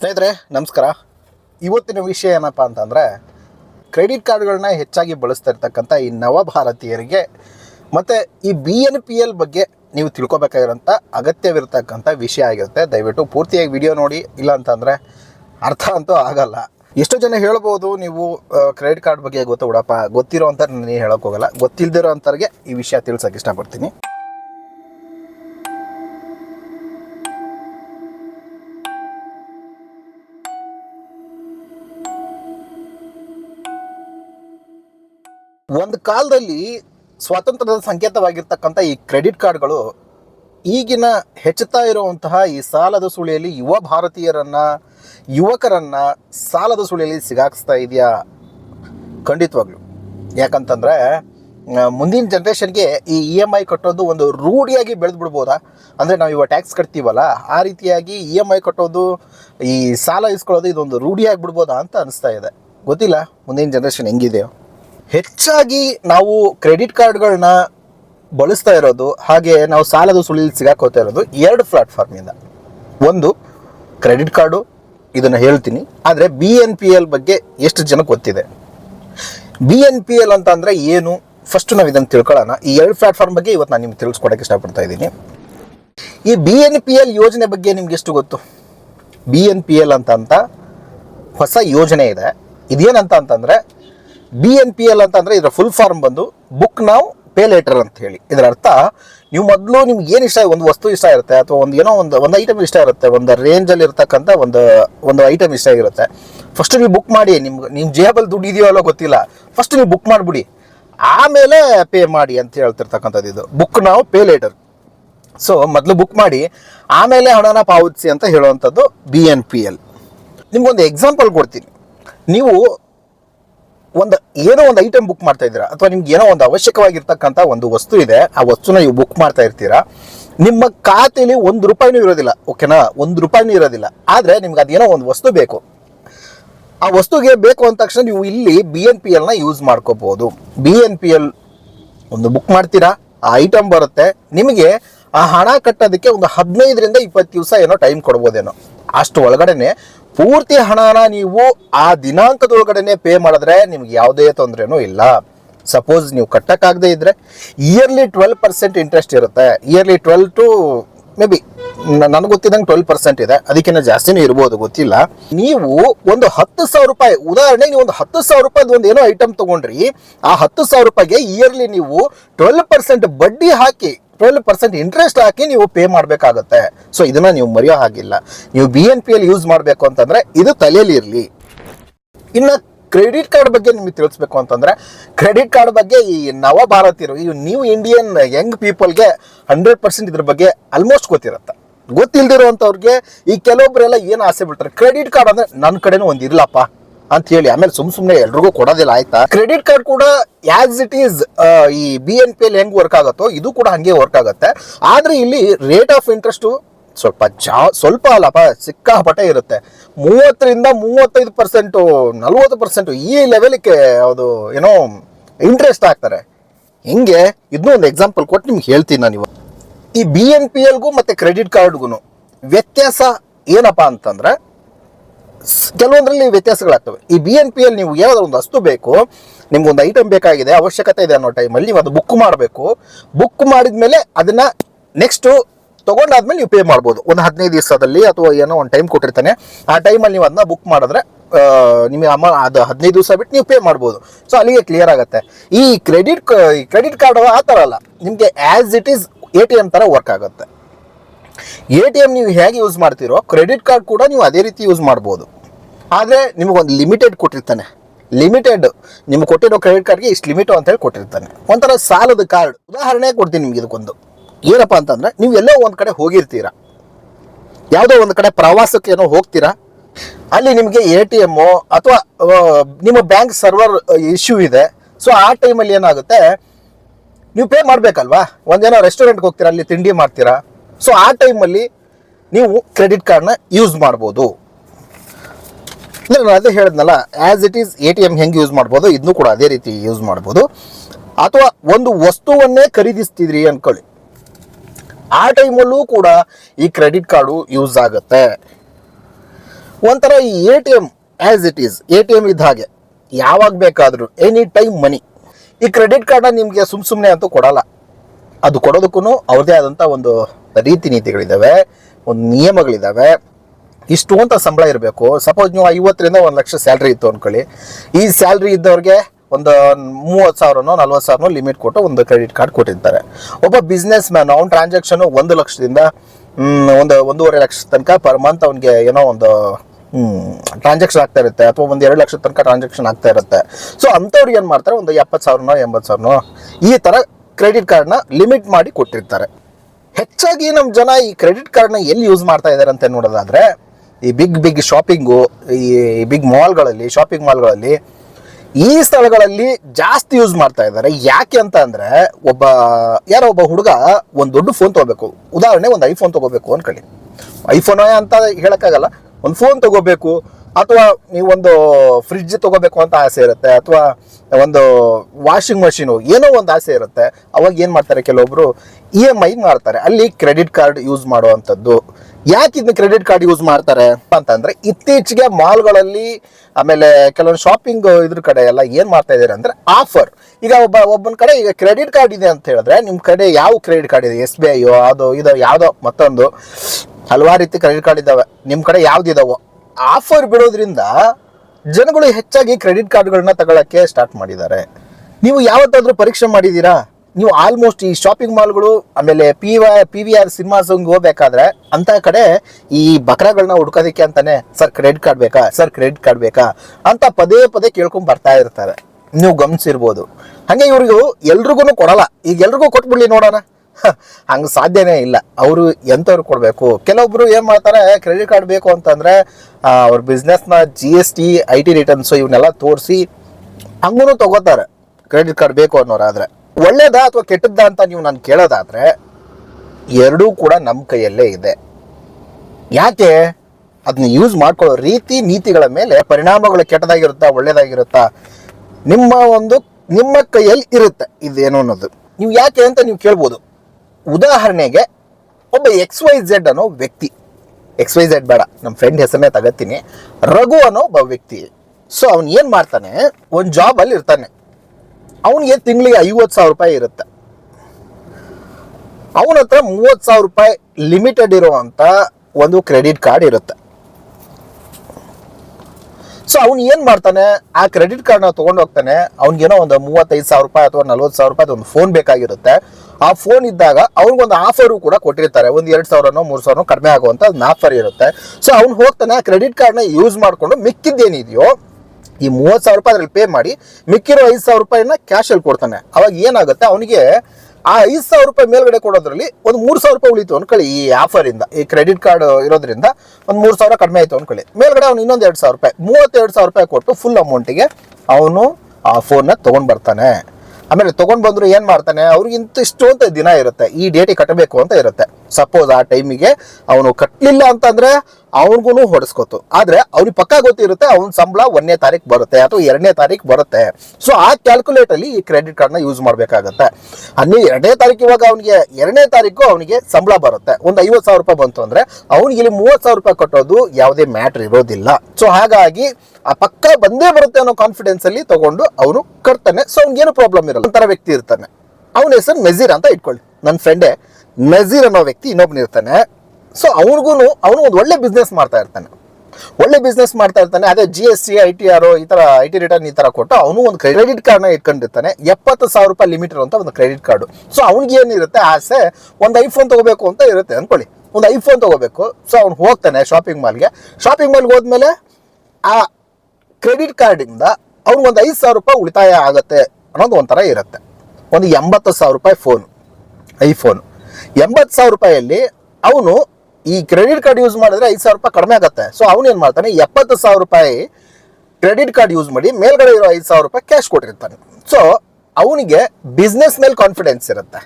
ಸ್ನೇಹಿತರೆ, ನಮಸ್ಕಾರ. ಇವತ್ತಿನ ವಿಷಯ ಏನಪ್ಪ ಅಂತಂದರೆ, ಕ್ರೆಡಿಟ್ ಕಾರ್ಡ್ಗಳನ್ನ ಹೆಚ್ಚಾಗಿ ಬಳಸ್ತಾ ಇರ್ತಕ್ಕಂಥ ಈ ನವಭಾರತೀಯರಿಗೆ ಮತ್ತು ಈ ಬಿ ಎನ್ ಪಿ ಎಲ್ ಬಗ್ಗೆ ನೀವು ತಿಳ್ಕೊಬೇಕಾಗಿರೋಂಥ ಅಗತ್ಯವಿರತಕ್ಕಂಥ ವಿಷಯ ಆಗಿರುತ್ತೆ. ದಯವಿಟ್ಟು ಪೂರ್ತಿಯಾಗಿ ವಿಡಿಯೋ ನೋಡಿ. ಇಲ್ಲ ಅಂತಂದರೆ, ಅರ್ಥ ಅಂತೂ ಆಗಲ್ಲ. ಎಷ್ಟೋ ಜನ ಹೇಳ್ಬೋದು, ನೀವು ಕ್ರೆಡಿಟ್ ಕಾರ್ಡ್ ಬಗ್ಗೆ ಗೊತ್ತು ಬಿಡಪ್ಪ, ಗೊತ್ತಿರೋ ಅಂತ ನಾನು ಹೇಳೋಕ್ಕೋಗಲ್ಲ. ಗೊತ್ತಿಲ್ಲದಿರೋ ಅಂಥವ್ರಿಗೆ ಈ ವಿಷಯ ತಿಳ್ಸೋಕೆ ಇಷ್ಟಪಡ್ತೀನಿ. ಒಂದು ಕಾಲದಲ್ಲಿ ಸ್ವಾತಂತ್ರ್ಯದ ಸಂಕೇತವಾಗಿರ್ತಕ್ಕಂಥ ಈ ಕ್ರೆಡಿಟ್ ಕಾರ್ಡ್ಗಳು ಈಗಿನ ಹೆಚ್ಚುತ್ತಾ ಇರುವಂತಹ ಈ ಸಾಲದ ಸುಳಿಯಲ್ಲಿ ಯುವ ಭಾರತೀಯರನ್ನ, ಯುವಕರನ್ನ ಸಾಲದ ಸುಳಿಯಲ್ಲಿ ಸಿಗಾಕಿಸ್ತಾ ಇದೆಯಾ? ಖಂಡಿತವಾಗ್ಲು. ಯಾಕಂತಂದರೆ ಮುಂದಿನ ಜನ್ರೇಷನ್ಗೆ ಈ ಇ ಎಂ ಐ ಕಟ್ಟೋದು ಒಂದು ರೂಢಿಯಾಗಿ ಬೆಳೆದು ಬಿಡ್ಬೋದಾ ಅಂದರೆ ನಾವು ಇವಾಗ ಟ್ಯಾಕ್ಸ್ ಕಟ್ತೀವಲ್ಲ, ಆ ರೀತಿಯಾಗಿ ಇ ಎಂ ಐ ಕಟ್ಟೋದು, ಈ ಸಾಲ ಇಸ್ಕೊಳ್ಳೋದು ಇದೊಂದು ರೂಢಿಯಾಗಿ ಬಿಡ್ಬೋದಾ ಅಂತ ಅನಿಸ್ತಾ ಇದೆ. ಗೊತ್ತಿಲ್ಲ? ಮುಂದಿನ ಜನ್ರೇಷನ್ ಹೆಂಗಿದೆಯೋ. ಹೆಚ್ಚಾಗಿ ನಾವು ಕ್ರೆಡಿಟ್ ಕಾರ್ಡ್ಗಳನ್ನ ಬಳಸ್ತಾ ಇರೋದು, ಹಾಗೆ ನಾವು ಸಾಲದ ಸುಳಿಲಿ ಸಿಗಾಕೋತಾ ಇರೋದು ಎರಡು ಪ್ಲಾಟ್ಫಾರ್ಮಿಂದ. ಒಂದು, ಕ್ರೆಡಿಟ್ ಕಾರ್ಡು, ಇದನ್ನು ಹೇಳ್ತೀನಿ. ಆದರೆ ಬಿ ಎನ್ ಪಿ ಎಲ್ ಬಗ್ಗೆ ಎಷ್ಟು ಜನಕ್ಕೆ ಗೊತ್ತಿದೆ? ಬಿ ಎನ್ ಪಿ ಎಲ್ ಅಂತ ಅಂದರೆ ಏನು? ಫಸ್ಟ್ ನಾವು ಇದನ್ನು ತಿಳ್ಕೊಳ್ಳೋಣ. ಈ ಎರಡು ಪ್ಲಾಟ್ಫಾರ್ಮ್ ಬಗ್ಗೆ ಇವತ್ತು ನಾನು ನಿಮ್ಗೆ ತಿಳಿಸ್ಕೊಡಕ್ಕೆ ಇಷ್ಟಪಡ್ತಾ ಇದ್ದೀನಿ. ಈ ಬಿ ಎನ್ ಪಿ ಎಲ್ ಯೋಜನೆ ಬಗ್ಗೆ ನಿಮ್ಗೆ ಎಷ್ಟು ಗೊತ್ತು? ಬಿ ಎನ್ ಪಿ ಎಲ್ ಅಂತ ಅಂತ ಹೊಸ ಯೋಜನೆ ಇದೆ. ಇದೇನಂತ ಅಂತಂದರೆ ಬಿ ಎನ್ ಪಿ ಎಲ್ ಅಂತ ಅಂದರೆ ಇದರ ಫುಲ್ ಫಾರ್ಮ್ ಬಂದು ಬುಕ್ ನಾವು ಪೇ ಲೇಟರ್ ಅಂತ ಹೇಳಿ. ಇದರ ಅರ್ಥ, ನೀವು ಮೊದಲು ನಿಮ್ಗೆ ಏನು ಇಷ್ಟ, ಒಂದು ವಸ್ತು ಇಷ್ಟ ಇರುತ್ತೆ, ಅಥವಾ ಒಂದು ಏನೋ ಒಂದು ಒಂದು ಐಟಮ್ ಇಷ್ಟ ಇರುತ್ತೆ, ಒಂದು ರೇಂಜಲ್ಲಿ ಇರ್ತಕ್ಕಂಥ ಒಂದು ಒಂದು ಐಟಮ್ ಇಷ್ಟ ಆಗಿರುತ್ತೆ ಫಸ್ಟ್ ನೀವು ಬುಕ್ ಮಾಡಿ, ನಿಮ್ಗೆ ನಿಮ್ಮ ಜೇಬಲ್ಲಿ ದುಡ್ಡು ಇದೆಯೋ ಅಲ್ಲೋ ಗೊತ್ತಿಲ್ಲ. ಫಸ್ಟ್ ನೀವು ಬುಕ್ ಮಾಡಿಬಿಡಿ. ಆಮೇಲೆ ಪೇ ಮಾಡಿ ಅಂತ ಹೇಳ್ತಿರ್ತಕ್ಕಂಥದ್ದು ಇದು. ಬುಕ್ ನಾವು ಪೇ ಲೇಟರ್ ಸೊ ಮೊದಲು ಬುಕ್ ಮಾಡಿ, ಆಮೇಲೆ ಹಣನ ಪಾವತಿಸಿ ಅಂತ ಹೇಳುವಂಥದ್ದು ಬಿ ಎನ್ ಪಿ ಎಲ್ ನಿಮ್ಗೊಂದು ಎಕ್ಸಾಂಪಲ್ ಕೊಡ್ತೀನಿ. ನೀವು ಒಂದು ಏನೋ ಒಂದು ಐಟಮ್ ಬುಕ್ ಮಾಡ್ತಾ ಇದ್ದೀರಾ? ಅಥವಾ ನಿಮ್ಗೆ ಏನೋ ಒಂದು ಅವಶ್ಯಕವಾಗಿರ್ತಕ್ಕಂಥ ಒಂದು ವಸ್ತು ಇದೆ, ಆ ವಸ್ತುನ ನೀವು ಬುಕ್ ಮಾಡ್ತಾ ಇರ್ತೀರಾ? ನಿಮ್ಮ ಖಾತೆಯಲ್ಲಿ ಒಂದು ರೂಪಾಯಿನೂ ಇರೋದಿಲ್ಲ ಓಕೆನಾ ಒಂದು ರೂಪಾಯಿನೂ ಇರೋದಿಲ್ಲ. ಆದರೆ ನಿಮ್ಗೆ ಅದೇನೋ ಒಂದು ವಸ್ತು ಬೇಕು. ಆ ವಸ್ತುಗೆ ಬೇಕು ಅಂದ ತಕ್ಷಣ ನೀವು ಇಲ್ಲಿ ಬಿ ಎನ್ ಪಿ ಎಲ್ನ ಯೂಸ್ ಮಾಡ್ಕೋಬೋದು. ಬಿ ಎನ್ ಪಿ ಎಲ್ ಒಂದು ಬುಕ್ ಮಾಡ್ತೀರಾ? ಆ ಐಟಮ್ ಬರುತ್ತೆ. ನಿಮಗೆ ಆ ಹಣ ಕಟ್ಟೋದಕ್ಕೆ ಒಂದು ಹದಿನೈದರಿಂದ ಇಪ್ಪತ್ತು ದಿವಸ ಏನೋ ಟೈಮ್ ಕೊಡ್ಬೋದೇನೋ. ಅಷ್ಟು ಒಳಗಡೆನೆ ಪೂರ್ತಿ ಹಣನ ನೀವು ಆ ದಿನಾಂಕದೊಳಗಡೆನೆ ಪೇ ಮಾಡಿದ್ರೆ ನಿಮ್ಗೆ ಯಾವುದೇ ತೊಂದರೆನೂ ಇಲ್ಲ. ಸಪೋಸ್ ನೀವು ಕಟ್ಟಕ್ಕಾಗದೇ ಇದ್ರೆ ಇಯರ್ಲಿ ಟ್ವೆಲ್ ಪರ್ಸೆಂಟ್ ಇಂಟ್ರೆಸ್ಟ್ ಇರುತ್ತೆ. Yearly twelve to maybe ನನಗೆ ಗೊತ್ತಿದ್ದಂಗೆ ಟ್ವೆಲ್ ಪರ್ಸೆಂಟ್ ಇದೆ. ಅದಕ್ಕಿಂತ ಜಾಸ್ತಿನೇ ಇರ್ಬೋದು, ಗೊತ್ತಿಲ್ಲ. ನೀವು ಒಂದು ಹತ್ತು ಸಾವಿರ ರೂಪಾಯಿ ಉದಾಹರಣೆಗೆ ನೀವು ಒಂದು ಹತ್ತು ಸಾವಿರ ರೂಪಾಯಿದು ಒಂದು ಏನೋ ಐಟಮ್ ತಗೊಂಡ್ರಿ, ಆ ಹತ್ತು ಸಾವಿರ ರೂಪಾಯಿಗೆ ಇಯರ್ಲಿ ನೀವು ಟ್ವೆಲ್ ಪರ್ಸೆಂಟ್ ಬಡ್ಡಿ ಹಾಕಿ ಟ್ವೆಲ್ ಪರ್ಸೆಂಟ್ ಇಂಟ್ರೆಸ್ಟ್ ಹಾಕಿ ನೀವು ಪೇ ಮಾಡಬೇಕಾಗತ್ತೆ. ಸೊ ಇದನ್ನ ನೀವು ಮರೆಯೋ ಹಾಗಿಲ್ಲ. ನೀವು B N P L use ಮಾಡಬೇಕು ಅಂತಂದ್ರೆ ಇದು ತಲೆಯಲ್ಲಿ ಇರಲಿ. ಇನ್ನು ಕ್ರೆಡಿಟ್ ಕಾರ್ಡ್ ಬಗ್ಗೆ ನಿಮಗೆ ತಿಳಿಸ್ಬೇಕು ಅಂತಂದ್ರೆ ಕ್ರೆಡಿಟ್ ಕಾರ್ಡ್ ಬಗ್ಗೆ ಈ ನವ ಭಾರತೀಯರು ಈ ನ್ಯೂ ಇಂಡಿಯನ್ ಯಂಗ್ ಪೀಪಲ್ಗೆ ಹಂಡ್ರೆಡ್ ಪರ್ಸೆಂಟ್ ಇದ್ರ ಬಗ್ಗೆ ಆಲ್ಮೋಸ್ಟ್ ಗೊತ್ತಿರುತ್ತೆ. ಗೊತ್ತಿಲ್ದಿರೋಂಥವ್ರಿಗೆ ಈ ಕೆಲವೊಬ್ಬರೆಲ್ಲ ಏನು ಆಸೆ ಬಿಡ್ತಾರೆ? ಕ್ರೆಡಿಟ್ ಕಾರ್ಡ್ ಅಂದರೆ ನನ್ನ ಕಡೆನೂ ಒಂದು ಇರ್ಲಪ್ಪ. ಅಂತ ಹೇಳಿ. ಆಮೇಲೆ ಸುಮ್ ಸುಮ್ಮನೆ ಎಲ್ರಿಗೂ ಕೊಡೋದಿಲ್ಲ, ಆಯ್ತಾ? ಕ್ರೆಡಿಟ್ ಕಾರ್ಡ್ ಕೂಡ ಆಸ್ ಇಟ್ ಈಸ್ ಈ ಬಿ ಎನ್ ಪಿ ಎಲ್ ಹೆಂಗ್ ವರ್ಕ್ ಆಗುತ್ತೋ, ಇದು ಕೂಡ ಹಂಗೆ ವರ್ಕ್ ಆಗುತ್ತೆ. ಆದ್ರೆ ಇಲ್ಲಿ ರೇಟ್ ಆಫ್ ಇಂಟ್ರೆಸ್ಟ್ ಸ್ವಲ್ಪ ಜಾ, ಸ್ವಲ್ಪ ಅಲ್ಲಪ್ಪ, ಸಿಕ್ಕಾಪಟ್ಟೆ ಇರುತ್ತೆ. ಮೂವತ್ತರಿಂದ ಮೂವತ್ತೈದು ಪರ್ಸೆಂಟು ನಲ್ವತ್ತು ಪರ್ಸೆಂಟು ಈ ಲೆವೆಲ್ಗೆ ಅದು ಏನೋ ಇಂಟ್ರೆಸ್ಟ್ ಹಾಕ್ತಾರೆ. ಹಿಂಗೆ ಇದನ್ನೂ ಒಂದು ಎಕ್ಸಾಂಪಲ್ ಕೊಟ್ಟು ನಿಮ್ಗೆ ಹೇಳ್ತೀನಿ ನಾನು ಇವಾಗ. ಈ ಬಿ ಎನ್ ಪಿ ಎಲ್ಗೂ ಮತ್ತು ಕ್ರೆಡಿಟ್ ಕಾರ್ಡ್ಗೂ ವ್ಯತ್ಯಾಸ ಏನಪ್ಪ ಅಂತಂದ್ರೆ ಕೆಲವೊಂದರಲ್ಲಿ ವ್ಯತ್ಯಾಸಗಳಾಗ್ತವೆ. ಈ ಬಿ ಎನ್ ಪಿ ಎಲ್ ನೀವು ಯಾವುದೋ ಒಂದು ವಸ್ತು ಬೇಕು, ನಿಮ್ಗೊಂದು ಐಟಮ್ ಬೇಕಾಗಿದೆ, ಅವಶ್ಯಕತೆ ಇದೆ ಅನ್ನೋ ಟೈಮಲ್ಲಿ ನೀವು ಅದು ಬುಕ್ ಮಾಡಬೇಕು. ಬುಕ್ ಮಾಡಿದ ಮೇಲೆ ಅದನ್ನ ನೆಕ್ಸ್ಟು ತಗೊಂಡಾದ್ಮೇಲೆ ನೀವು ಪೇ ಮಾಡ್ಬೋದು. ಒಂದು ಹದಿನೈದು ದಿವಸದಲ್ಲಿ ಅಥವಾ ಏನೋ ಒಂದು ಟೈಮ್ ಕೊಟ್ಟಿರ್ತಾನೆ. ಆ ಟೈಮಲ್ಲಿ ನೀವು ಅದನ್ನ ಬುಕ್ ಮಾಡಿದ್ರೆ ನಿಮಗೆ ಅಮ, ಅದು ಹದಿನೈದು ದಿವಸ ಬಿಟ್ಟು ನೀವು ಪೇ ಮಾಡ್ಬೋದು. ಸೊ ಅಲ್ಲಿಗೆ ಕ್ಲಿಯರ್ ಆಗುತ್ತೆ. ಈ ಕ್ರೆಡಿಟ್ ಕ್ರೆಡಿಟ್ ಕಾರ್ಡ್ ಆ ಥರ ಅಲ್ಲ. ನಿಮಗೆ as it is A T M ಥರ ವರ್ಕ್ ಆಗುತ್ತೆ. ಎ ಟಿ ಎಂ ನೀವು ಹೇಗೆ ಯೂಸ್ ಮಾಡ್ತೀರೋ, ಕ್ರೆಡಿಟ್ ಕಾರ್ಡ್ ಕೂಡ ನೀವು ಅದೇ ರೀತಿ ಯೂಸ್ ಮಾಡ್ಬೋದು. ಆದರೆ ನಿಮಗೊಂದು ಲಿಮಿಟೆಡ್ ಕೊಟ್ಟಿರ್ತಾನೆ. ಲಿಮಿಟೆಡ್, ನಿಮ್ಗೆ ಕೊಟ್ಟಿರೋ ಕ್ರೆಡಿಟ್ ಕಾರ್ಡ್ಗೆ ಇಷ್ಟು ಲಿಮಿಟು ಅಂತ ಹೇಳಿ ಕೊಟ್ಟಿರ್ತಾನೆ. ಒಂಥರ ಸಾಲದ ಕಾರ್ಡ್. ಉದಾಹರಣೆ ಕೊಡ್ತೀನಿ ನಿಮ್ಗೆ ಇದಕ್ಕೊಂದು. ಏನಪ್ಪ ಅಂತಂದರೆ, ನೀವು ಎಲ್ಲೋ ಒಂದು ಕಡೆ ಹೋಗಿರ್ತೀರಾ. ಯಾವುದೋ ಒಂದು ಕಡೆ ಪ್ರವಾಸಕ್ಕೆ ಏನೋ ಹೋಗ್ತೀರಾ. ಅಲ್ಲಿ ನಿಮಗೆ ಎ ಟಿ ಎಮ್ಮು ಅಥವಾ ನಿಮ್ಮ ಬ್ಯಾಂಕ್ ಸರ್ವರ್ ಇಶ್ಯೂ ಇದೆ. ಸೊ, ಆ ಟೈಮಲ್ಲಿ ಏನಾಗುತ್ತೆ, ನೀವು ಪೇ ಮಾಡಬೇಕಲ್ವಾ? ಒಂದೇನೋ ರೆಸ್ಟೋರೆಂಟ್ಗೆ ಹೋಗ್ತೀರಾ, ಅಲ್ಲಿ ತಿಂಡಿ ಮಾಡ್ತೀರಾ. ಸೊ ಆ ಟೈಮಲ್ಲಿ ನೀವು ಕ್ರೆಡಿಟ್ ಕಾರ್ಡ್ನ ಯೂಸ್ ಮಾಡ್ಬೋದು. ನಾನು ಅದೇ ಹೇಳಿದ್ನಲ್ಲ as it is A T M ಹೆಂಗೆ ಯೂಸ್ ಮಾಡ್ಬೋದು ಇದನ್ನು ಕೂಡ ಅದೇ ರೀತಿ ಯೂಸ್ ಮಾಡ್ಬೋದು. ಅಥವಾ ಒಂದು ವಸ್ತುವನ್ನೇ ಖರೀದಿಸ್ತಿದ್ರಿ ಅಂದ್ಕೊಳ್ಳಿ ಆ ಟೈಮಲ್ಲೂ ಕೂಡ ಈ ಕ್ರೆಡಿಟ್ ಕಾರ್ಡು ಯೂಸ್ ಆಗುತ್ತೆ. ಒಂಥರ ಈ A T M as it is A T M ಇದ್ದ ಹಾಗೆ, ಯಾವಾಗ ಬೇಕಾದರೂ ಎನಿ ಟೈಮ್ ಮನಿ ಈ ಕ್ರೆಡಿಟ್ ಕಾರ್ಡನ್ನ ನಿಮಗೆ ಸುಮ್ಮ ಸುಮ್ಮನೆ ಅಂತೂ ಕೊಡಲ್ಲ. ಅದು ಕೊಡೋದಕ್ಕೂ ಅವ್ರದೇ ಆದಂಥ ಒಂದು ರೀತಿ ನೀತಿಗಳಿದ್ದಾವೆ ಒಂದು ನಿಯಮಗಳಿದ್ದಾವೆ ಇಷ್ಟು ಅಂತ ಸಂಬಳ ಇರಬೇಕು. ಸಪೋಸ್ ನೀವು ಐವತ್ತರಿಂದ ಒಂದು ಲಕ್ಷ ಸ್ಯಾಲ್ರಿ ಇತ್ತು ಅಂದ್ಕೊಳ್ಳಿ ಈ ಸ್ಯಾಲ್ರಿ ಇದ್ದವ್ರಿಗೆ ಒಂದು ಮೂವತ್ತು ಸಾವಿರನೋ, ನಲ್ವತ್ತು ಸಾವಿರನೋ ಲಿಮಿಟ್ ಕೊಟ್ಟು ಒಂದು ಕ್ರೆಡಿಟ್ ಕಾರ್ಡ್ ಕೊಟ್ಟಿರ್ತಾರೆ. ಒಬ್ಬ ಬಿಸ್ನೆಸ್ ಮ್ಯಾನ್ ಅವ್ನ ಟ್ರಾನ್ಸಾಕ್ಷನು ಒಂದು ಲಕ್ಷದಿಂದ ಒಂದು ಒಂದೂವರೆ ಲಕ್ಷ ತನಕ ಪರ್ ಮಂತ್ ಅವ್ನಿಗೆ ಏನೋ ಒಂದು ಟ್ರಾನ್ಸಾಕ್ಷನ್ ಆಗ್ತಾ ಇರುತ್ತೆ. ಅಥವಾ ಒಂದು ಎರಡು ಲಕ್ಷದ ತನಕ ಟ್ರಾನ್ಸಾಕ್ಷನ್ ಆಗ್ತಾ ಇರುತ್ತೆ. ಸೊ ಅಂಥವ್ರಿಗೆ ಏನು ಮಾಡ್ತಾರೆ? ಒಂದು ಎಪ್ಪತ್ತು ಸಾವಿರನೋ, ಎಂಬತ್ತು ಸಾವಿರನೋ ಈ ಥರ ಕ್ರೆಡಿಟ್ ಕಾರ್ಡ್ನ ಲಿಮಿಟ್ ಮಾಡಿ ಕೊಟ್ಟಿರ್ತಾರೆ. ಹೆಚ್ಚಾಗಿ ನಮ್ಮ ಜನ ಈ ಕ್ರೆಡಿಟ್ ಕಾರ್ಡ್ನ ಎಲ್ಲಿ ಯೂಸ್ ಮಾಡ್ತಾ ಇದ್ದಾರೆ ಅಂತ ನೋಡೋದಾದ್ರೆ, ಈ ಬಿಗ್ ಬಿಗ್ ಶಾಪಿಂಗು, ಈ ಬಿಗ್ ಮಾಲ್ಗಳಲ್ಲಿ, ಶಾಪಿಂಗ್ ಮಾಲ್ಗಳಲ್ಲಿ ಈ ಸ್ಥಳಗಳಲ್ಲಿ ಜಾಸ್ತಿ ಯೂಸ್ ಮಾಡ್ತಾ ಇದ್ದಾರೆ ಯಾಕೆ ಅಂತ ಅಂದರೆ, ಒಬ್ಬ, ಯಾರೋ ಒಬ್ಬ ಹುಡುಗ ಒಂದು ದೊಡ್ಡ ಫೋನ್ ತಗೋಬೇಕು. ಉದಾಹರಣೆ, ಒಂದು ಐಫೋನ್ ತಗೋಬೇಕು ಅನ್ಕೊಳ್ಳಿ. ಐಫೋನ್ ಅಂತ ಹೇಳೋಕ್ಕಾಗಲ್ಲ. ಒಂದು ಫೋನ್ ತಗೋಬೇಕು. ಅಥವಾ ನೀವೊಂದು ಫ್ರಿಡ್ಜ್ ತಗೋಬೇಕು ಅಂತ ಆಸೆ ಇರುತ್ತೆ, ಅಥವಾ ಒಂದು ವಾಷಿಂಗ್ ಮಷೀನು ಏನೋ ಒಂದು ಆಸೆ ಇರುತ್ತೆ, ಅವಾಗ ಏನು ಮಾಡ್ತಾರೆ ಕೆಲವೊಬ್ಬರು ಇ ಎಂ ಐ ಮಾಡ್ತಾರೆ ಅಲ್ಲಿ ಕ್ರೆಡಿಟ್ ಕಾರ್ಡ್ ಯೂಸ್ ಮಾಡುವಂಥದ್ದು. ಯಾಕೆ ಇದನ್ನ ಕ್ರೆಡಿಟ್ ಕಾರ್ಡ್ ಯೂಸ್ ಮಾಡ್ತಾರೆ ಅಂತಂದ್ರೆ, ಇತ್ತೀಚೆಗೆ ಮಾಲ್ಗಳಲ್ಲಿ, ಆಮೇಲೆ ಕೆಲವೊಂದು ಶಾಪಿಂಗ್ ಇದ್ರ ಕಡೆ ಎಲ್ಲ ಏನು ಮಾಡ್ತಾ ಇದ್ದಾರೆ ಅಂದ್ರೆ ಆಫರ್ ಈಗ ಒಬ್ಬ, ಒಬ್ಬನ ಕಡೆ ಈಗ ಕ್ರೆಡಿಟ್ ಕಾರ್ಡ್ ಇದೆ ಅಂತ ಹೇಳಿದ್ರೆ ನಿಮ್ಮ ಕಡೆ ಯಾವ ಕ್ರೆಡಿಟ್ ಕಾರ್ಡ್ ಇದೆ? ಎಸ್ ಬಿ ಐ ಅದು, ಇದು, ಯಾವುದೋ ಮತ್ತೊಂದು ಹಲವಾರು ರೀತಿ ಕ್ರೆಡಿಟ್ ಕಾರ್ಡ್ ಇದ್ದಾವೆ ನಿಮ್ಮ ಕಡೆ ಯಾವ್ದಿದಾವೋ ಆಫರ್ ಬಿಡೋದ್ರಿಂದ ಜನಗಳು ಹೆಚ್ಚಾಗಿ ಕ್ರೆಡಿಟ್ ಕಾರ್ಡ್ಗಳನ್ನ ತಗೊಳ್ಳೋಕ್ಕೆ ಸ್ಟಾರ್ಟ್ ಮಾಡಿದ್ದಾರೆ. ನೀವು ಯಾವತ್ತಾದ್ರೂ ಪರೀಕ್ಷೆ ಮಾಡಿದ್ದೀರಾ? ನೀವು ಆಲ್ಮೋಸ್ಟ್ ಈ ಶಾಪಿಂಗ್ ಮಾಲ್ಗಳು ಆಮೇಲೆ ಪಿ ವ ಪಿ ವಿ ಆರ್ ಸಿನಿಮಾಸ್ ಹೋಗ್ಬೇಕಾದ್ರೆ ಅಂತ ಕಡೆ ಈ ಬಕ್ರಾಗಳನ್ನ ಹುಡ್ಕೋದಕ್ಕೆ ಅಂತಾನೆ, ಸರ್ ಕ್ರೆಡಿಟ್ ಕಾರ್ಡ್ ಬೇಕಾ? ಸರ್ ಕ್ರೆಡಿಟ್ ಕಾರ್ಡ್ ಬೇಕಾ? ಅಂತ ಪದೇ ಪದೇ ಕೇಳ್ಕೊಂಡು ಬರ್ತಾ ಇರ್ತಾರೆ. ನೀವು ಗಮನಿಸಿರ್ಬೋದು. ಹಾಗೆ ಇವ್ರಿಗೂ ಎಲ್ರಿಗೂ ಕೊಡಲ್ಲ. ಈಗ ಎಲ್ರಿಗೂ ಕೊಟ್ಬಿಡ್ಲಿ ನೋಡೋಣ. ಹಂಗ್ ಸಾಧ್ಯನೇ ಇಲ್ಲ. ಅವರು ಎಂಥವ್ರು ಕೊಡಬೇಕು? ಕೆಲವೊಬ್ರು ಏನು ಮಾಡ್ತಾರೆ ಕ್ರೆಡಿಟ್ ಕಾರ್ಡ್ ಬೇಕು ಅಂತಂದ್ರೆ ಅವ್ರ ಬಿಸ್ನೆಸ್ನ G S T I T returns ಇವನ್ನೆಲ್ಲ ತೋರಿಸಿ ಹಂಗೂ ತಗೋತಾರೆ. ಕ್ರೆಡಿಟ್ ಕಾರ್ಡ್ ಬೇಕು ಅನ್ನೋರಾದ್ರೆ. ಒಳ್ಳೇದಾ ಅಥವಾ ಕೆಟ್ಟದ್ದಾ ಅಂತ ನೀವು ನಾನು ಕೇಳೋದಾದ್ರೆ, ಎರಡೂ ಕೂಡ ನಮ್ಮ ಕೈಯಲ್ಲೇ ಇದೆ. ಯಾಕೆ? ಅದನ್ನ ಯೂಸ್ ಮಾಡ್ಕೊಳ್ಳೋ ರೀತಿ ನೀತಿಗಳ ಮೇಲೆ ಪರಿಣಾಮಗಳು ಕೆಟ್ಟದಾಗಿರುತ್ತಾ, ಒಳ್ಳೇದಾಗಿರುತ್ತಾ, ನಿಮ್ಮ ಒಂದು, ನಿಮ್ಮ ಕೈಯಲ್ಲಿ ಇರುತ್ತೆ ಇದೇನು ಅನ್ನೋದು. ನೀವು ಯಾಕೆ ಅಂತ ನೀವು ಕೇಳ್ಬೋದು. ಉದಾಹರಣೆಗೆ, ಒಬ್ಬ ಎಕ್ಸ್ ವೈ ಝೆಡ್ ಅನ್ನೋ ವ್ಯಕ್ತಿ. ಎಕ್ಸ್ ವೈ ಝೆಡ್ ಬೇಡ ನಮ್ಮ ಫ್ರೆಂಡ್ ಹೆಸರನ್ನೇ ತಗತ್ತೀನಿ ರಘು ಅನ್ನೋ ಒಬ್ಬ ವ್ಯಕ್ತಿ. ಸೊ ಅವ್ನು ಏನು ಮಾಡ್ತಾನೆ? ಒಂದು ಜಾಬಲ್ಲಿ ಇರ್ತಾನೆ. ಅವನಿಗೆ ತಿಂಗಳಿಗೆ ಐವತ್ತು ಸಾವಿರ ರೂಪಾಯಿ ಇರುತ್ತೆ. ಅವನ ಹತ್ರ ಮೂವತ್ತು ಸಾವಿರ ರೂಪಾಯಿ ಲಿಮಿಟೆಡ್ ಇರುವಂತ ಒಂದು ಕ್ರೆಡಿಟ್ ಕಾರ್ಡ್ ಇರುತ್ತೆ. ಸೊ ಅವ್ನು ಏನ್ ಮಾಡ್ತಾನೆ? ಆ ಕ್ರೆಡಿಟ್ ಕಾರ್ಡ್ನ ತಗೊಂಡು ಹೋಗ್ತಾನೆ. ಅವ್ನಿಗೇನೋ ಒಂದು ಮೂವತ್ತೈದು ಸಾವಿರ ರೂಪಾಯಿ ಅಥವಾ ನಲ್ವತ್ತು ಸಾವಿರ ರೂಪಾಯಿ ಒಂದು ಫೋನ್ ಬೇಕಾಗಿರುತ್ತೆ. ಆ ಫೋನ್ ಇದ್ದಾಗ ಅವ್ನಿಗೊಂದು ಆಫರು ಕೂಡ ಕೊಟ್ಟಿರ್ತಾರೆ. ಒಂದು ಎರಡು ಸಾವಿರನೋ, ಮೂರು ಸಾವಿರನೋ ಕಡಿಮೆ ಆಗುವಂತ ಒಂದು ಆಫರ್ ಇರುತ್ತೆ. ಸೊ ಅವ್ನು ಹೋಗ್ತಾನೆ, ಆ ಕ್ರೆಡಿಟ್ ಕಾರ್ಡ್ನ ಯೂಸ್ ಮಾಡಿಕೊಂಡು ಮಿಕ್ಕಿದ್ದೇನಿದೆಯೋ, ಈ ಮೂವತ್ತು ಸಾವಿರ ರೂಪಾಯಿ ಅದ್ರಲ್ಲಿ ಪೇ ಮಾಡಿ, ಮಿಕ್ಕಿರೋ ಐದು ಸಾವಿರ ರೂಪಾಯಿನ ಕ್ಯಾಶಲ್ಲಿ ಕೊಡ್ತಾನೆ. ಅವಾಗ ಏನಾಗುತ್ತೆ? ಅವನಿಗೆ ಆ ಐದು ಸಾವಿರ ರೂಪಾಯಿ ಮೇಲ್ಗಡೆ ಕೊಡೋದ್ರಲ್ಲಿ ಒಂದು ಮೂರು ಸಾವಿರ ರೂಪಾಯಿ ಉಳಿತು ಅನ್ಕೊಳ್ಳಿ ಈ ಆಫರಿಂದ ಈ ಕ್ರೆಡಿಟ್ ಕಾರ್ಡ್ ಇರೋದ್ರಿಂದ ಒಂದು ಮೂರು ಸಾವಿರ ಕಡಿಮೆ ಆಯಿತು ಅನ್ಕೊಳ್ಳಿ. ಮೇಲ್ಗಡೆ ಅವ್ನು ಇನ್ನೊಂದು ಎರಡು ಸಾವಿರ ರೂಪಾಯಿ, ಮೂವತ್ತೆರಡು ಸಾವಿರ ರೂಪಾಯಿ ಕೊಟ್ಟು ಫುಲ್ ಅಮೌಂಟಿಗೆ ಅವನು ಆ ಫೋನ್ನ ತೊಗೊಂಡು ಬರ್ತಾನೆ. ಆಮೇಲೆ ತೊಗೊಂಡು ಬಂದ್ರು ಏನು ಮಾಡ್ತಾನೆ? ಅವ್ರಿಗೆ ಇಂತಿಷ್ಟು ಅಂತ ದಿನ ಇರುತ್ತೆ, ಈ ಡೇಟಿಗೆ ಕಟ್ಟಬೇಕು ಅಂತ ಇರುತ್ತೆ. ಸಪೋಸ್ ಆ ಟೈಮಿಗೆ ಅವನು ಕಟ್ಟಲಿಲ್ಲ ಅಂತಂದ್ರೆ ಅವನಿಗೂ ಹೊಡೆಸ್ಕೊತು. ಆದ್ರೆ ಅವ್ರಿಗೆ ಪಕ್ಕ ಗೊತ್ತಿರುತ್ತೆ, ಅವ್ನ ಸಂಬಳ ಒಂದನೇ ತಾರೀಕು ಬರುತ್ತೆ ಅಥವಾ ಎರಡನೇ ತಾರೀಕು ಬರುತ್ತೆ. ಸೊ ಆ ಕ್ಯಾಲ್ಕುಲೇಟ್ ಅಲ್ಲಿ ಈ ಕ್ರೆಡಿಟ್ ಕಾರ್ಡ್ನ ಯೂಸ್ ಮಾಡಬೇಕಾಗತ್ತೆ. ಅಲ್ಲಿ ಎರಡನೇ ತಾರೀಕು ಇವಾಗ ಅವನಿಗೆ, ಎರಡನೇ ತಾರೀಕು ಅವನಿಗೆ ಸಂಬಳ ಬರುತ್ತೆ. ಒಂದು ಐವತ್ತು ಸಾವಿರ ರೂಪಾಯಿ ಬಂತು ಅಂದ್ರೆ, ಅವ್ನಿಗೆ ಇಲ್ಲಿ ಮೂವತ್ತು ಸಾವಿರ ರೂಪಾಯಿ ಕಟ್ಟೋದು ಯಾವುದೇ ಮ್ಯಾಟ್ರ್ ಇರೋದಿಲ್ಲ. ಸೊ ಹಾಗಾಗಿ ಆ ಪಕ್ಕ ಬಂದೇ ಬರುತ್ತೆ ಅನ್ನೋ ಕಾನ್ಫಿಡೆನ್ಸ್ ಅಲ್ಲಿ ತಗೊಂಡು ಅವನು ಕಟ್ತಾನೆ. ಸೊ ಅವ್ನಿಗೇನು ಪ್ರಾಬ್ಲಮ್ ಇರಲ್ಲ. ಒಂಥರ ವ್ಯಕ್ತಿ ಇರ್ತಾನೆ. ಅವನ ಹೆಸರು ನಜೀರ್ ಅಂತ ಇಟ್ಕೊಳ್ಳಿ. ನನ್ನ ಫ್ರೆಂಡೇ ನಜೀರ್ ಅನ್ನೋ ವ್ಯಕ್ತಿ ಇನ್ನೊಬ್ನು ಇರ್ತಾನೆ. ಸೊ ಅವ್ರಿಗೂ ಅವನು ಒಂದು ಒಳ್ಳೆ ಬಿಸ್ನೆಸ್ ಮಾಡ್ತಾ ಇರ್ತಾನೆ. ಒಳ್ಳೆ ಬಿಸ್ನೆಸ್ ಮಾಡ್ತಾ ಇರ್ತಾನೆ, ಅದೇ G S C I T R ಈ ತರ ಐ ಟಿ ರಿಟರ್ನ್ ಈ ತರ ಕೊಟ್ಟು ಅವನು ಒಂದು ಕ್ರೆಡಿಟ್ ಕಾರ್ಡ್ನ ಇಟ್ಕೊಂಡಿರ್ತಾನೆ. ಎಪ್ಪತ್ತು ಸಾವಿರ ರೂಪಾಯಿ ಲಿಮಿಟ್ ಇರುವಂತ ಒಂದು ಕ್ರೆಡಿಟ್ ಕಾರ್ಡು ಸೊ ಅವ್ನಿಗೆ ಏನಿರುತ್ತೆ ಆಸೆ, ಒಂದು ಐಫೋನ್ ತಗೋಬೇಕು ಅಂತ ಇರುತ್ತೆ ಅನ್ಕೊಳ್ಳಿ. ಒಂದು ಐಫೋನ್ ತಗೋಬೇಕು. ಸೊ ಅವ್ನು ಹೋಗ್ತಾನೆ ಶಾಪಿಂಗ್ ಮಾಲ್ಗೆ ಶಾಪಿಂಗ್ ಮಾಲ್ಗೆ ಹೋದ್ಮೇಲೆ ಆ ಕ್ರೆಡಿಟ್ ಕಾರ್ಡಿಂದ ಅವ್ನಿಗೆ ಒಂದು ಐದು ಸಾವಿರ ರೂಪಾಯಿ ಉಳಿತಾಯ ಆಗುತ್ತೆ ಅನ್ನೋದು ಒಂಥರ ಇರುತ್ತೆ. ಒಂದು ಎಂಬತ್ತು ಸಾವಿರ ರೂಪಾಯಿ ಫೋನ್ ಐಫೋನ್ ಎಂಬತ್ತು ಸಾವಿರ ರೂಪಾಯಲ್ಲಿ ಅವನು ಈ ಕ್ರೆಡಿಟ್ ಕಾರ್ಡ್ ಯೂಸ್ ಮಾಡಿದ್ರೆ ಐದು ಸಾವಿರ ರೂಪಾಯಿ ಕಡಿಮೆ ಆಗುತ್ತೆ. ಸೊ ಅವನು ಏನು ಮಾಡ್ತಾನೆ? ಎಪ್ಪತ್ತು ಸಾವಿರ ರೂಪಾಯಿ ಕ್ರೆಡಿಟ್ ಕಾರ್ಡ್ ಯೂಸ್ ಮಾಡಿ ಮೇಲ್ಗಡೆ ಇರೋ ಐದು ಸಾವಿರ ರೂಪಾಯಿ ಕ್ಯಾಶ್ ಕೊಟ್ಟಿರ್ತಾನೆ. ಸೊ ಅವನಿಗೆ ಬಿಸ್ನೆಸ್ ಮೇಲೆ ಕಾನ್ಫಿಡೆನ್ಸ್ ಇರುತ್ತೆ.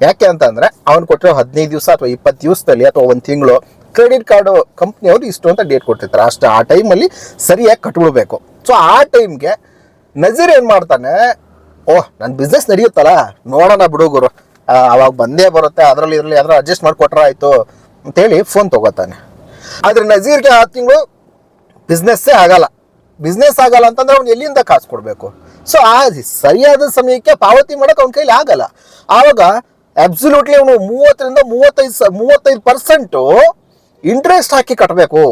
ಯಾಕೆ ಅಂತಂದರೆ, ಅವ್ನು ಕೊಟ್ಟಿರೋ ಹದಿನೈದು ದಿವಸ ಅಥವಾ ಇಪ್ಪತ್ತು ದಿವಸದಲ್ಲಿ ಅಥವಾ ಒಂದು ತಿಂಗಳು ಕ್ರೆಡಿಟ್ ಕಾರ್ಡ್ ಕಂಪ್ನಿಯವರು ಇಷ್ಟು ಅಂತ ಡೇಟ್ ಕೊಟ್ಟಿರ್ತಾರೆ. ಅಷ್ಟು ಆ ಟೈಮಲ್ಲಿ ಸರಿಯಾಗಿ ಕಟ್ಬಿಡ್ಬೇಕು. ಸೊ ಆ ಟೈಮ್ಗೆ ನಜೀರ್ ಏನು ಮಾಡ್ತಾನೆ? ಓಹ್ ನನ್ನ ಬಿಸ್ನೆಸ್ ನಡೆಯುತ್ತಲ್ಲ? ನೋಡೋಣ ಬಿಡುಗರು ಅವಾಗ ಬಂದೇ ಬರುತ್ತೆ. ಅದರಲ್ಲಿ ಇದರಲ್ಲಿ ಅದರ ಅಡ್ಜಸ್ಟ್ ಮಾಡಿಕೊಟ್ರೆ ಆಯಿತು. ಅಂತೇಳಿ ಫೋನ್ ತಗೋತಾನೆ. ಆದರೆ ನಜೀರ್ಗೆ ಆ ತಿಂಗಳು ಬಿಸ್ನೆಸ್ಸೇ ಆಗಲ್ಲ. ಬಿಸ್ನೆಸ್ ಆಗಲ್ಲ ಅಂತಂದ್ರೆ ಅವ್ನು ಎಲ್ಲಿಂದ ಕಾಸು ಕೊಡಬೇಕು? ಸೊ ಆ ಸರಿಯಾದ ಸಮಯಕ್ಕೆ ಪಾವತಿ ಮಾಡೋಕೆ ಅವ್ನ ಕೈಲಿ ಆಗಲ್ಲ. ಆವಾಗ ಅಬ್ಸಲ್ಯೂಟ್ಲಿ ಅವನು ಮೂವತ್ತರಿಂದ ಮೂವತ್ತೈದು ಸ, ಮೂವತ್ತೈದು ಪರ್ಸೆಂಟು ಇಂಟ್ರೆಸ್ಟ್ ಹಾಕಿ ಕಟ್ಟಬೇಕು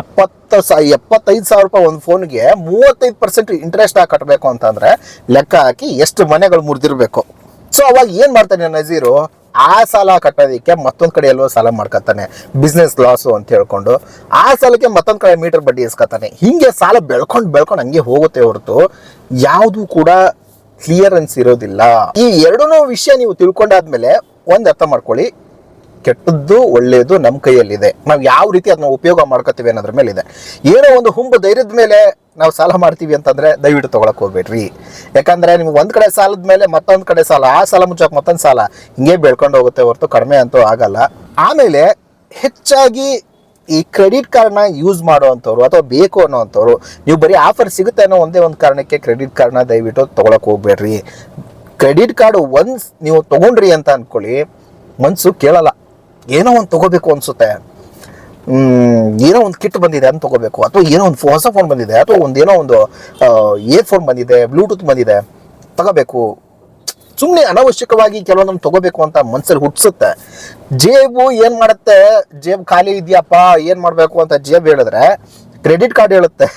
ಎಪ್ಪತ್ತು ಸ, ಎಪ್ಪತ್ತೈದು ಸಾವಿರ ರೂಪಾಯಿ ಒಂದು ಫೋನ್ಗೆ ಮೂವತ್ತೈದು ಪರ್ಸೆಂಟ್ ಇಂಟ್ರೆಸ್ಟ್ ಹಾಕಿ ಕಟ್ಟಬೇಕು ಅಂತಂದರೆ ಲೆಕ್ಕ ಹಾಕಿ ಎಷ್ಟು ಮನೆಗಳು ಮುರಿದಿರಬೇಕು. ಸೊ ಅವಾಗ ಏನು ಮಾಡ್ತಾನೆ ನಜೀರು? ಆ ಸಾಲ ಕಟ್ಟೋದಕ್ಕೆ ಮತ್ತೊಂದು ಕಡೆ ಎಲ್ಲೋ ಸಾಲ ಮಾಡ್ಕೊತಾನೆ. ಬಿಸ್ನೆಸ್ ಲಾಸು ಅಂತ ಹೇಳ್ಕೊಂಡು ಆ ಸಾಲಕ್ಕೆ ಮತ್ತೊಂದು ಕಡೆ ಮೀಟರ್ ಬಡ್ಡಿ ಇಸ್ಕೊತಾನೆ. ಹಿಂಗೆ ಸಾಲ ಬೆಳ್ಕೊಂಡು ಬೆಳ್ಕೊಂಡು ಹಂಗೆ ಹೋಗುತ್ತೆ ಹೊರತು ಯಾವುದು ಕೂಡ ಕ್ಲಿಯರೆನ್ಸ್ ಇರೋದಿಲ್ಲ. ಈ ಎರಡೂ ವಿಷಯ ನೀವು ತಿಳ್ಕೊಂಡಾದ್ಮೇಲೆ ಒಂದು ಅರ್ಥ ಮಾಡ್ಕೊಳ್ಳಿ. ಕೆಟ್ಟದ್ದು ಒಳ್ಳೆಯದು ನಮ್ಮ ಕೈಯಲ್ಲಿದೆ. ನಾವು ಯಾವ ರೀತಿ ಅದನ್ನ ಉಪಯೋಗ ಮಾಡ್ಕೋತೀವಿ ಅನ್ನೋದ್ರ ಮೇಲೆ ಇದೆ ಏನೋ ಒಂದು ಹುಂಬು ಧೈರ್ಯದ ಮೇಲೆ ನಾವು ಸಾಲ ಮಾಡ್ತೀವಿ ಅಂತಂದ್ರೆ ದಯವಿಟ್ಟು ತಗೊಳಕ್ ಹೋಗ್ಬೇಡ್ರಿ. ಯಾಕಂದ್ರೆ ನಿಮ್ಗೆ ಒಂದ್ ಕಡೆ ಸಾಲದ ಮೇಲೆ ಮತ್ತೊಂದ್ ಕಡೆ ಸಾಲ, ಆ ಸಾಲ ಮುಚ್ಚಕ್ ಮತ್ತೊಂದು ಸಾಲ ಹಿಂಗೆ ಬೆಳ್ಕೊಂಡು ಹೋಗುತ್ತೆ ಹೊರತು ಕಡಿಮೆ ಅಂತೂ ಆಗಲ್ಲ. ಆಮೇಲೆ ಹೆಚ್ಚಾಗಿ ಈ ಕ್ರೆಡಿಟ್ ಕಾರ್ಡ್ನ ಯೂಸ್ ಮಾಡುವಂಥವ್ರು ಅಥವಾ ಬೇಕು ಅನ್ನೋವಂಥವ್ರು, ನೀವು ಬರೀ ಆಫರ್ ಸಿಗುತ್ತೆ ಅನ್ನೋ ಒಂದೇ ಒಂದು ಕಾರಣಕ್ಕೆ ಕ್ರೆಡಿಟ್ ಕಾರ್ಡ್ನ ದಯವಿಟ್ಟು ತಗೊಳಕ್ ಹೋಗ್ಬೇಡ್ರಿ. ಕ್ರೆಡಿಟ್ ಕಾರ್ಡ್ ಒನ್ಸ್ ನೀವು ತಗೊಂಡ್ರಿ ಅಂತ ಅಂದ್ಕೊಳ್ಳಿ ಮನಸ್ಸು ಕೇಳಲ್ಲ. ಏನೋ ಒಂದು ತಗೋಬೇಕು ಅನಿಸುತ್ತೆ. ಏನೋ ಒಂದು ಕಿಟ್ ಬಂದಿದೆ ಅಂತ ತಗೋಬೇಕು. ಅಥವಾ ಏನೋ ಒಂದು ಹೊಸ ಫೋನ್ ಬಂದಿದೆ, ಅಥವಾ ಒಂದು ಏನೋ ಒಂದು ಇಯರ್ ಫೋನ್ ಬಂದಿದೆ ಬ್ಲೂಟೂತ್ ಬಂದಿದೆ, ತಗೋಬೇಕು. ಸುಮ್ಮನೆ ಅನವಶ್ಯಕವಾಗಿ ಕೆಲವೊಂದನ್ನು ತಗೋಬೇಕು ಅಂತ ಮನ್ಸಲ್ಲಿ ಹುಟ್ಟಿಸುತ್ತೆ ಜೇಬು ಏನು ಮಾಡುತ್ತೆ? ಜೇಬ್ ಖಾಲಿ ಇದೆಯಪ್ಪ? ಏನು ಮಾಡಬೇಕು ಅಂತ ಜೇಬ್ ಹೇಳಿದ್ರೆ ಕ್ರೆಡಿಟ್ ಕಾರ್ಡ್ ಹೇಳುತ್ತೆ.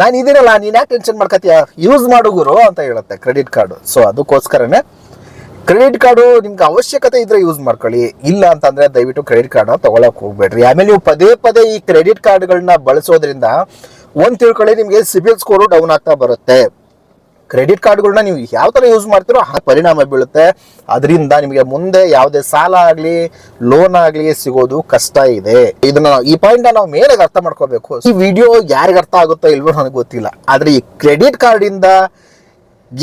ನಾನು ಇದೀನಲ್ಲ ನೀನು ಯಾಕೆ ಟೆನ್ಷನ್ ಮಾಡ್ಕೋತೀಯ ಯೂಸ್ ಮಾಡು ಗುರು ಅಂತ ಹೇಳುತ್ತೆ ಕ್ರೆಡಿಟ್ ಕಾರ್ಡು ಸೊ ಅದಕ್ಕೋಸ್ಕರನೇ ಕ್ರೆಡಿಟ್ ಕಾರ್ಡು ನಿಮ್ಗೆ ಅವಶ್ಯಕತೆ ಇದ್ರೆ ಯೂಸ್ ಮಾಡ್ಕೊಳ್ಳಿ. ಇಲ್ಲ ಅಂತಂದ್ರೆ ದಯವಿಟ್ಟು ಕ್ರೆಡಿಟ್ ಕಾರ್ಡ್ನ ತಗೊಳಕ್ ಹೋಗ್ಬೇಡ್ರಿ. ಆಮೇಲೆ ನೀವು ಪದೇ ಪದೇ ಈ ಕ್ರೆಡಿಟ್ ಕಾರ್ಡ್ಗಳನ್ನ ಬಳಸೋದ್ರಿಂದ ಒಂದು ತಿಳ್ಕೊಳ್ಳಿ ನಿಮಗೆ ಸಿಬಿಲ್ ಸ್ಕೋರು ಡೌನ್ ಆಗ್ತಾ ಬರುತ್ತೆ. ಕ್ರೆಡಿಟ್ ಕಾರ್ಡ್ಗಳನ್ನ ನೀವು ಯಾವ ಥರ ಯೂಸ್ ಮಾಡ್ತೀರೋ ಆ ಪರಿಣಾಮ ಬೀಳುತ್ತೆ. ಅದರಿಂದ ನಿಮಗೆ ಮುಂದೆ ಯಾವುದೇ ಸಾಲ ಆಗಲಿ ಲೋನ್ ಆಗಲಿ ಸಿಗೋದು ಕಷ್ಟ ಇದೆ. ಇದನ್ನ ಈ ಪಾಯಿಂಟ್ ನಾವು ಮೇಲೆ ಅರ್ಥ ಮಾಡ್ಕೋಬೇಕು. ಈ ವಿಡಿಯೋ ಯಾರಿಗೆ ಅರ್ಥ ಆಗುತ್ತೋ ಇಲ್ವೋ ನನಗೆ ಗೊತ್ತಿಲ್ಲ. ಆದರೆ ಈ ಕ್ರೆಡಿಟ್ ಕಾರ್ಡಿಂದ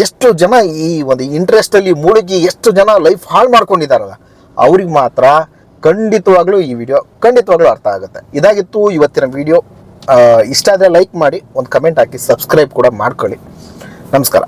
ಎಷ್ಟು ಜನ ಈ ಒಂದು ಇಂಟ್ರೆಸ್ಟಲ್ಲಿ ಮುಳುಗಿ ಎಷ್ಟು ಜನ ಲೈಫ್ ಹಾಳು ಮಾಡ್ಕೊಂಡಿದಾರಲ್ಲ ಅವ್ರಿಗೆ ಮಾತ್ರ ಖಂಡಿತವಾಗ್ಲೂ ಈ ವಿಡಿಯೋ ಖಂಡಿತವಾಗ್ಲೂ ಅರ್ಥ ಆಗುತ್ತೆ. ಇದಾಗಿತ್ತು ಇವತ್ತಿನ ವಿಡಿಯೋ ಇಷ್ಟ ಆದರೆ ಲೈಕ್ ಮಾಡಿ, ಒಂದು ಕಮೆಂಟ್ ಹಾಕಿ ಸಬ್ಸ್ಕ್ರೈಬ್ ಕೂಡ ಮಾಡ್ಕೊಳ್ಳಿ. ನಮಸ್ಕಾರ.